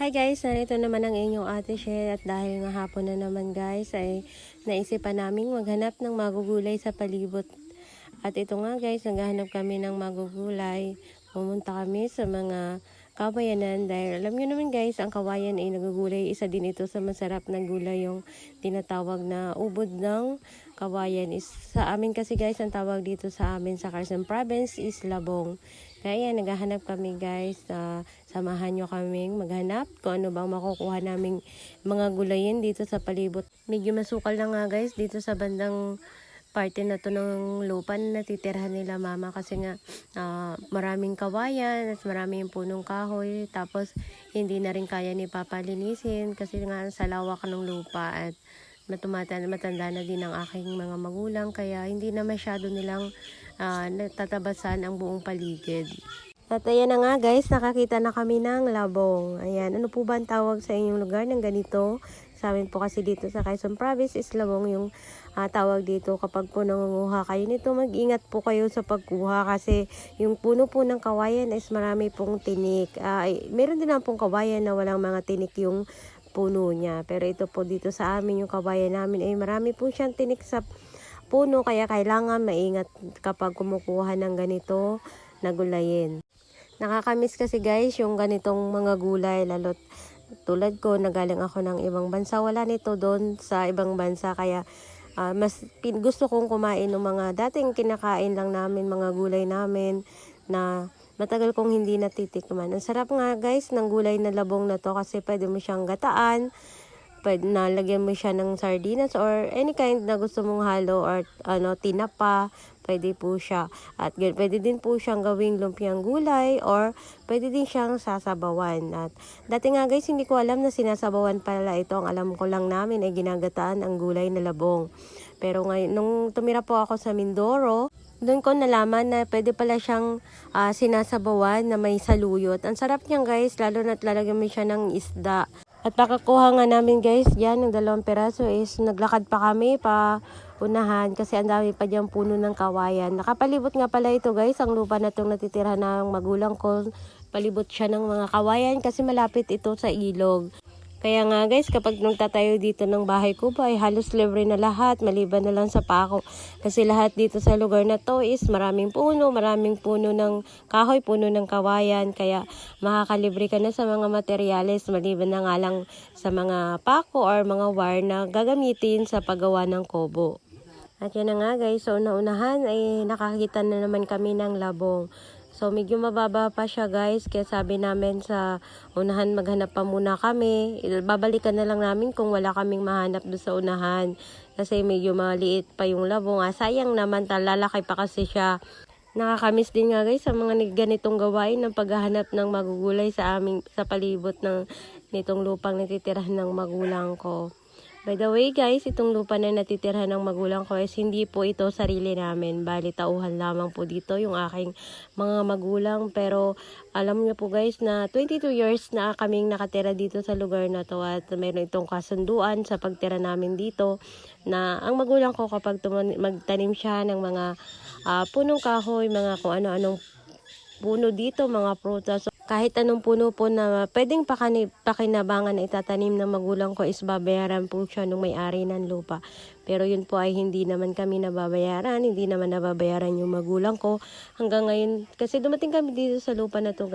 Hi guys, narito naman ang inyong ate Shell at dahil nga hapon na naman guys ay naisipan namin maghanap ng magugulay sa palibot. At ito nga guys, naghahanap kami ng magugulay. Pumunta kami sa mga kawayanan dahil alam nyo naman guys, ang kawayan ay nagugulay. Isa din ito sa masarap na gulay yung tinatawag na ubod ng kawayan. Is, sa amin kasi guys, ang tawag dito sa amin sa Quezon Province is labong. Kaya yan, naghahanap kami guys. ah, samahan nyo kaming maghanap kung ano bang makukuha naming mga gulayin dito sa palibot. Medyo masukal na nga guys dito sa bandang parte na to ng lupa na natitirhan nila mama kasi nga ah, maraming kawayan at maraming punong kahoy tapos hindi na rin kaya ni Papa linisin kasi nga sa lawak ng lupa at matumata matanda na din ang aking mga magulang kaya hindi na masyado nilang ah, natatabasan ang buong paligid. At ayan na nga guys, nakakita na kami ng labong. Ayan, ano po ba ang tawag sa inyong lugar ng ganito? Sa amin po kasi dito sa Quezon Province is labong yung ah, tawag dito kapag po nangunguha kayo nito. Mag-ingat po kayo sa pagkuha kasi yung puno po ng kawayan is marami pong tinik. Ah, ay, meron din naman pong kawayan na walang mga tinik yung puno niya. Pero ito po dito sa amin, yung kawayan namin ay marami po siyang tinik sa puno kaya kailangan maingat kapag kumukuha ng ganito na gulayin. Nakakamiss kasi guys yung ganitong mga gulay lalo't tulad ko nagaling ako ng ibang bansa. Wala nito doon sa ibang bansa. Kaya ah, mas pin- gusto kong kumain ng mga dating kinakain lang namin mga gulay namin na matagal kong hindi natitikman. Ang sarap nga guys ng gulay na labong na to kasi pwede mo siyang gataan, pwede na lagyan mo siya ng sardinas or any kind na gusto mong halo or ano tinapa, pwede po siya. At pwede din po siyang gawing lumpiang gulay or pwede din siyang sasabawan. At dati nga guys, hindi ko alam na sinasabawan pala ito. Ang alam ko lang namin ay ginagataan ang gulay na labong. Pero ngayon, nung tumira po ako sa Mindoro, doon ko nalaman na pwede pala siyang ah, sinasabawan na may saluyot. Ang sarap niyan guys, lalo na't lalagyan mo siya ng isda. At pakakuha nga namin guys, yan, ng dalawang peraso is naglakad pa kami pa unahan kasi ang dami pa diyang puno ng kawayan. Nakapalibot nga pala ito guys, ang lupa na itong natitira ng magulang ko. Palibot siya ng mga kawayan kasi malapit ito sa ilog. Kaya nga guys, kapag nagtatayo dito ng bahay ko ba, ay halos libre na lahat, maliban na lang sa pako. Kasi lahat dito sa lugar na to is maraming puno, maraming puno ng kahoy, puno ng kawayan. Kaya makakalibre ka na sa mga materyales, maliban na nga lang sa mga pako or mga wire na gagamitin sa paggawa ng kobo. At yan na nga guys, so una-unahan ay nakakita na naman kami ng labong. So medyo mababa pa siya guys, kaya sabi namin sa unahan maghanap pa muna kami. Babalikan na lang namin kung wala kaming mahanap doon sa unahan. Kasi medyo maliit pa yung labong. Ah, sayang naman, talalaki pa kasi siya. Nakakamiss din nga guys sa mga ganitong gawain ng paghahanap ng magugulay sa aming sa palibot ng nitong lupang natitirahan ng magulang ko. By the way guys, itong lupa na natitirhan ng magulang ko is hindi po ito sarili namin. Bali, tauhan lamang po dito yung aking mga magulang. Pero alam niyo po guys na 22 years na kaming nakatira dito sa lugar na to at mayroon itong kasunduan sa pagtira namin dito na ang magulang ko kapag magtanim siya ng mga ah, punong kahoy, mga kung ano-anong puno dito, mga prutas. Kahit anong puno po na pwedeng pakinabangan na itatanim ng magulang ko is babayaran po siya nung may-ari ng lupa. Pero yun po ay hindi naman kami nababayaran, hindi naman nababayaran yung magulang ko. Hanggang ngayon, kasi dumating kami dito sa lupa na to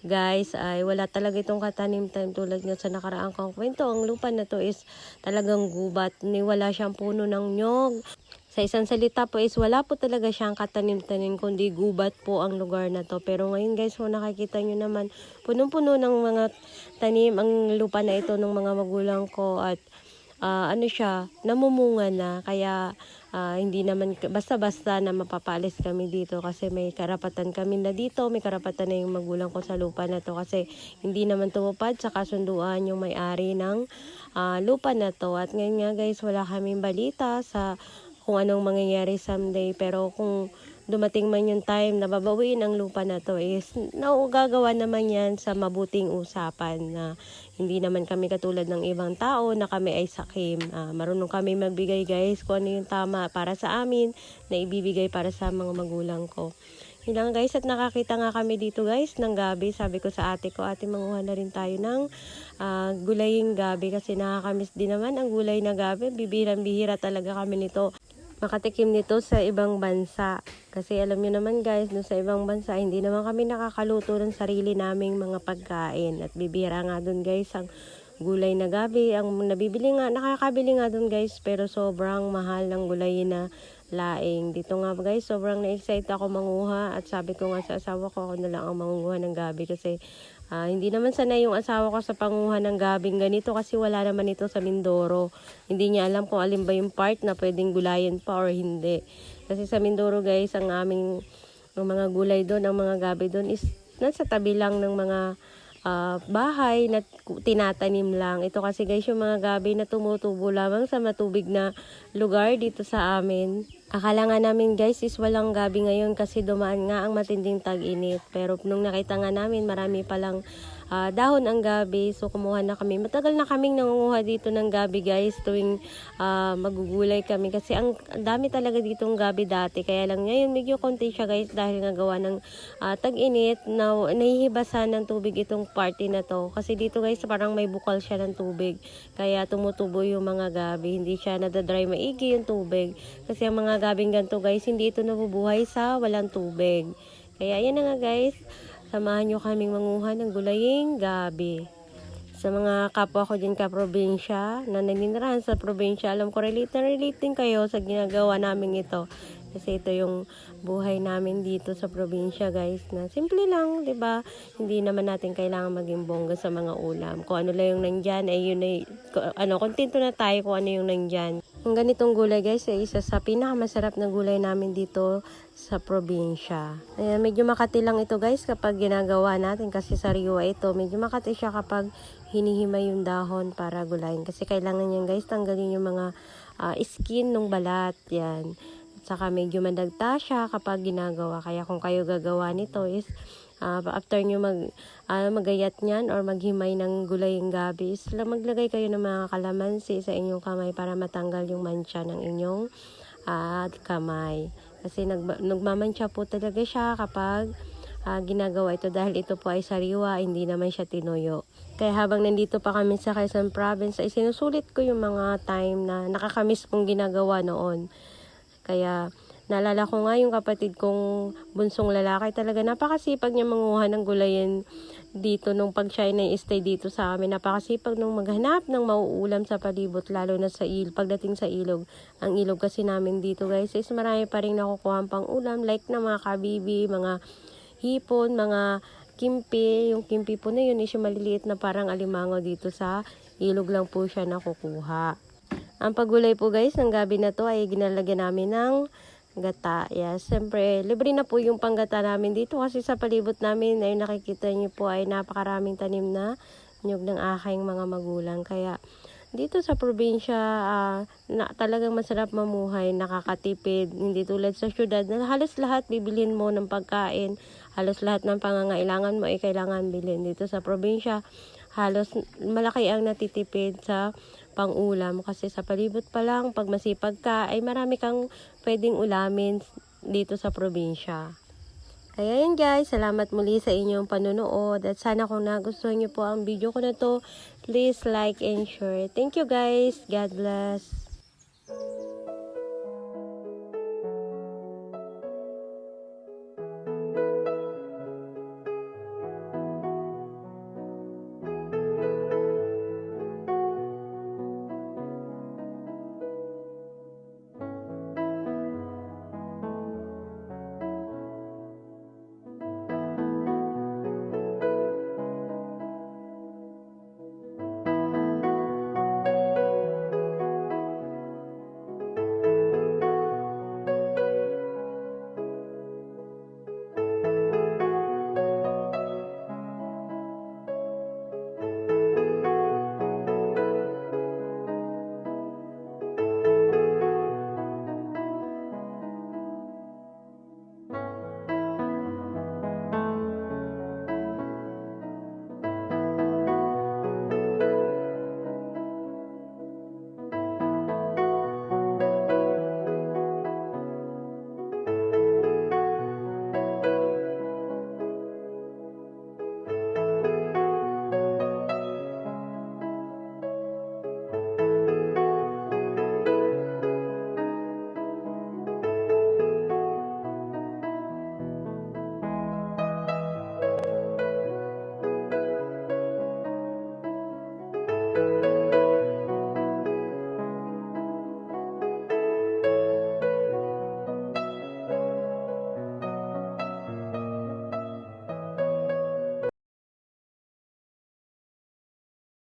guys, ay wala talaga itong katanim-tanim tulad nga sa nakaraang kong kwento. Ang lupa na to is talagang gubat, ni wala siyang puno ng nyog. Sa isang salita po is wala po talaga siyang katanim-tanim kundi gubat po ang lugar na to. Pero ngayon guys, kung nakikita nyo naman, punong-puno ng mga tanim ang lupa na ito ng mga magulang ko at ah, ano siya, namumunga na. Kaya ah, hindi naman basta-basta na mapapalis kami dito kasi may karapatan kami na dito, may karapatan na yung magulang ko sa lupa na to kasi hindi naman tumupad sa kasunduan yung may-ari ng ah, lupa na to. At ngayon nga guys, wala kaming balita sa kung anong mangyayari someday. Pero kung dumating man yung time na babawiin ang lupa na to is naugagawa naman yan sa mabuting usapan na hindi naman kami katulad ng ibang tao na kami ay sakim. Ah, marunong kami magbigay guys kung ano yung tama para sa amin na ibibigay para sa mga magulang ko. Yun guys, at nakakita nga kami dito guys ng gabi. Sabi ko sa ate ko, ate manguha na rin tayo ng ah, gulaying gabi kasi nakakamiss din naman ang gulay na gabi. Bibirang-bihira talaga kami nito. Makatikim nito sa ibang bansa. Kasi alam nyo naman guys, no, sa ibang bansa, hindi naman kami nakakaluto ng sarili naming mga pagkain. At bibira nga dun guys ang gulay na gabi. Ang nabibili nga, nakakabili nga dun guys, pero sobrang mahal ng gulay na laing. Dito nga guys, sobrang na-excite ako manguha at sabi ko nga sa asawa ko, ako na lang ang manguha ng gabi kasi ah, hindi naman sanay yung asawa ko sa panguha ng gabing ganito kasi wala naman ito sa Mindoro. Hindi niya alam kung alin ba yung part na pwedeng gulayan pa or hindi. Kasi sa Mindoro guys, ang aming ang mga gulay doon, ang mga gabi doon is nasa tabi lang ng mga ah, bahay na tinatanim lang. Ito kasi guys yung mga gabi na tumutubo lamang sa matubig na lugar dito sa amin. Akala nga namin guys is walang gabi ngayon kasi dumaan nga ang matinding tag-init. Pero nung nakita nga namin marami palang ah, dahon ang gabi so kumuha na kami. Matagal na kaming nangunguha dito ng gabi guys tuwing ah, magugulay kami kasi ang dami talaga ditong gabi dati. Kaya lang ngayon medyo konti siya guys dahil nga gawa ng ah, tag-init na nahihibasan ng tubig itong party na to. Kasi dito guys parang may bukal siya ng tubig. Kaya tumutubo yung mga gabi. Hindi siya nadadry maigi yung tubig. Kasi ang mga gabing ganito guys, hindi ito nabubuhay sa walang tubig. Kaya yan na nga guys, samahan nyo kaming manguha ng gulaying gabi. Sa mga kapwa ko dyan ka-probinsya na naninirahan sa probinsya, alam ko relate na relate kayo sa ginagawa namin ito. Kasi ito yung buhay namin dito sa probinsya guys na simple lang, 'di ba? Hindi naman natin kailangan maging bongga sa mga ulam. Kung ano lang yung nandyan, ay yun ay, ano, kontento na tayo kung ano yung nandyan. Ang ganitong gulay guys ay isa sa pinakamasarap na gulay namin dito sa probinsya. Ayan, medyo makati lang ito guys kapag ginagawa natin kasi sariwa ito. Medyo makati siya kapag hinihimay yung dahon para gulayin. Kasi kailangan yan guys tanggalin yung mga ah, skin ng balat. Yan. At saka medyo madagta siya kapag ginagawa. Kaya kung kayo gagawa nito is ah, after nyo mag, ah, magayat niyan or maghimay ng gulaying gabi is lang maglagay kayo ng mga kalamansi sa inyong kamay para matanggal yung mancha ng inyong at kamay. Kasi nag, nagmamantsa po talaga siya kapag ah, ginagawa ito dahil ito po ay sariwa, hindi naman siya tinuyo. Kaya habang nandito pa kami sa Quezon Province ay sinusulit ko yung mga time na nakakamiss kong ginagawa noon. Kaya naalala ko nga yung kapatid kong bunsong lalaki talaga napakasipag niya manguha ng gulayan dito nung pag siya ay stay dito sa amin. Napakasipag nung maghanap ng mauulam sa palibot lalo na sa il pagdating sa ilog. Ang ilog kasi namin dito guys is marami pa rin nakukuha pang ulam like na mga kabibi, mga hipon, mga kimpi. Yung kimpi po na yun is yung maliliit na parang alimango dito sa ilog lang po siya nakukuha. Ang pagulay po guys ng gabi na to ay ginalagyan namin ng gata. Yes, siyempre libre na po yung panggata namin dito kasi sa palibot namin ay nakikita niyo po ay napakaraming tanim na nyug ng aking mga magulang. Kaya dito sa probinsya, ah, na, talagang masarap mamuhay, nakakatipid, hindi tulad sa syudad na halos lahat bibilin mo ng pagkain, halos lahat ng pangangailangan mo ay kailangan bilhin. Dito sa probinsya, halos malaki ang natitipid sa pang-ulam kasi sa palibot pa lang, pag masipag ka, ay marami kang pwedeng ulamin dito sa probinsya. Kaya guys, salamat muli sa inyong panunood at sana kung nagustuhan niyo po ang video ko na to, please like and share. Thank you guys. God bless.